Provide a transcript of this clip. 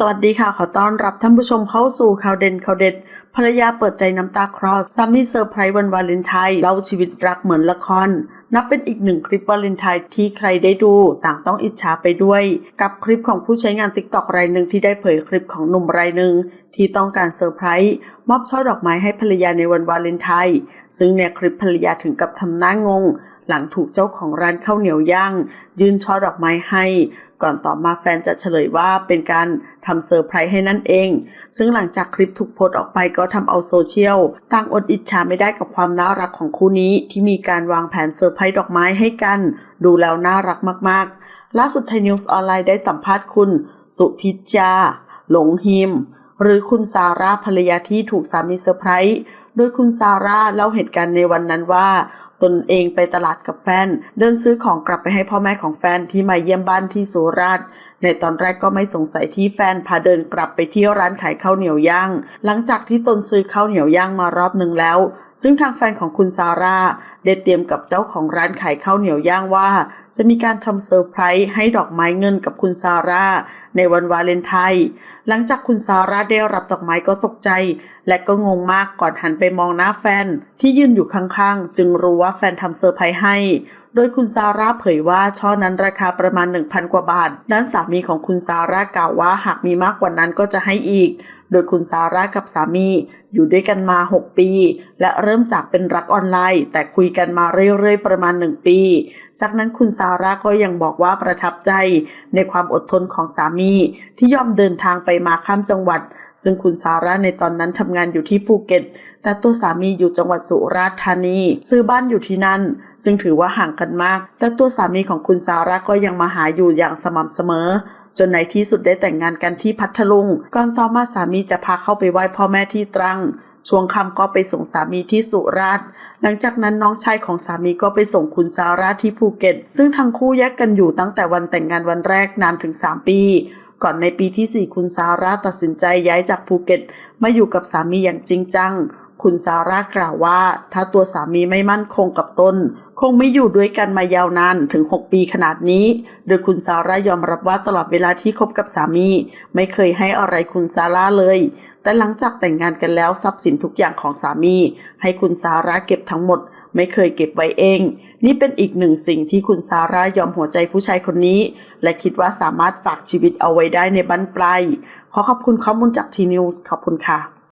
สวัสดีค่ะ ขอต้อนรับท่านผู้ชมเข้าสู่ข่าวเด่นข่าวเด็ดภรรยาเปิดใจน้ำตาคลอสสามีเซอร์ไพรส์วันวาเลนไทน์เล่าชีวิตรักเหมือนละคร นับเป็นอีกหนึ่งคลิปวาเลนไทน์ที่ใครได้ดูต่างต้องอิจฉาไปด้วย กับคลิปของผู้ใช้งานติ๊กต็อกรายหนึ่งที่ได้เผยคลิปของหนุ่มรายหนึ่งที่ต้องการเซอร์ไพรส์มอบช่อดอกไม้ให้ภรรยาในวันวาเลนไทน์ซึ่งในคลิปภรรยาถึงกับทำหน้างง หลังถูกเจ้าของร้านข้าวเหนียวย่าง ยื่นช่อดอกไม้ให้ ก่อนต่อมาแฟนจะเฉลยว่าเป็นการทำเซอร์ไพรส์ให้นั่นเอง ซึ่งหลังจากคลิปถูกโพสต์ออกไปก็ทำเอาโซเชียลต่างอดอิจฉาไม่ได้กับความน่ารักของคู่นี้ ที่มีการวางแผนเซอร์ไพรส์ดอกไม้ให้กัน ดูแล้วน่ารักมากๆ ล่าสุดไทยนิวส์ออนไลน์ได้สัมภาษณ์คุณ สุพิจาหลงฮิม หรือคุณซาร่าภรรยาที่ถูกสามีเซอร์ไพรส์โดยคุณซาร่าเล่าเหตุการณ์ในวันนั้นว่า ตนเองไปตลาดกับแฟน เดินซื้อของกลับไปให้พ่อแม่ของแฟนที่มาเยี่ยมบ้านที่สุราษฎร์ ในตอนแรกก็ไม่สงสัยที่แฟนพาเดินกลับไปที่ร้านขายข้าวเหนียวย่าง หลังจากที่ตนซื้อข้าวเหนียวย่างมารอบหนึ่งแล้ว ซึ่งทางแฟนของคุณซาร่าได้เตรียมกับเจ้าของร้านขายข้าวเหนียวย่างว่า จะมีการทำเซอร์ไพรส์ให้ดอกไม้เงินกับคุณซาร่าในวันวาเลนไทน์หลังจากคุณซาร่าได้รับดอกไม้ก็ตกใจ และก็งงมากก่อนหันไปมองหน้าแฟนที่ยืนอยู่ข้างๆ จึงรู้ว่าแฟนทำเซอร์ไพรส์ให้ โดยคุณซาร่าเผยว่าช่อนั้นราคาประมาณ 1,000 กว่าบาท ด้านสามีของคุณซาร่ากล่าวว่าหากมีมากกว่านั้นก็จะให้อีก โดยคุณซาร่ากับสามี อยู่ด้วยกันมา 6 ปี และเริ่มจากเป็นรักออนไลน์ แต่คุยกันมาเรื่อยๆ ประมาณ 1 ปี จากนั้นคุณซาร่าก็ยังบอกว่าประทับใจ ในความอดทนของสามี ที่ยอมเดินทางไปมาข้ามจังหวัด ซึ่งคุณซาร่าในตอนนั้นทำงานอยู่ที่ภูเก็ตแต่ตัวสามีอยู่จังหวัดสุราษฎร์ธานี ซื้อบ้านอยู่ที่นั่น ซึ่งถือว่าห่างกันมาก แต่ตัวสามีของคุณซาร่าก็ยังมาหาอยู่อย่างสม่ำเสมอ จนในที่สุดได้แต่งงานกันที่พัทลุง ก่อนต่อมาสามีจะพาเข้าไปไหว้พ่อแม่ที่ตรังช่วงค่ำก็ไปส่งสามีที่สุราษฎร์ หลังจากนั้นน้องชายของสามีก็ไปส่งคุณซาร่าที่ภูเก็ต ซึ่งทั้งคู่แยกกันอยู่ตั้งแต่วันแต่งงานวันแรกนานถึง 3 ปี ก่อนในปีที่ 4 คุณซาร่าตัดสินใจย้ายจากภูเก็ต มาอยู่กับสามีอย่างจริงจัง คุณซาร่ากล่าวว่า ถ้าตัวสามีไม่มั่นคงกับตน คงไม่อยู่ด้วยกันมายาวนานถึง 6 ปีขนาดนี้ โดยคุณซาร่ายอมรับว่าตลอดเวลาที่คบกับสามี ไม่เคยให้อะไรคุณซาร่าเลย แต่หลังจากแต่งงานกันแล้วทรัพย์สินทุกอย่างของสามี ให้คุณซาร่าเก็บทั้งหมด ไม่เคยเก็บไว้เอง นี่เป็นอีกหนึ่งสิ่งที่คุณซาร่ายอมหัวใจผู้ชายคนนี้ และคิดว่าสามารถฝากชีวิตเอาไว้ได้ในบั้นปลายขอขอบคุณข้อมูลจากทีนิวส์ขอบคุณค่ะ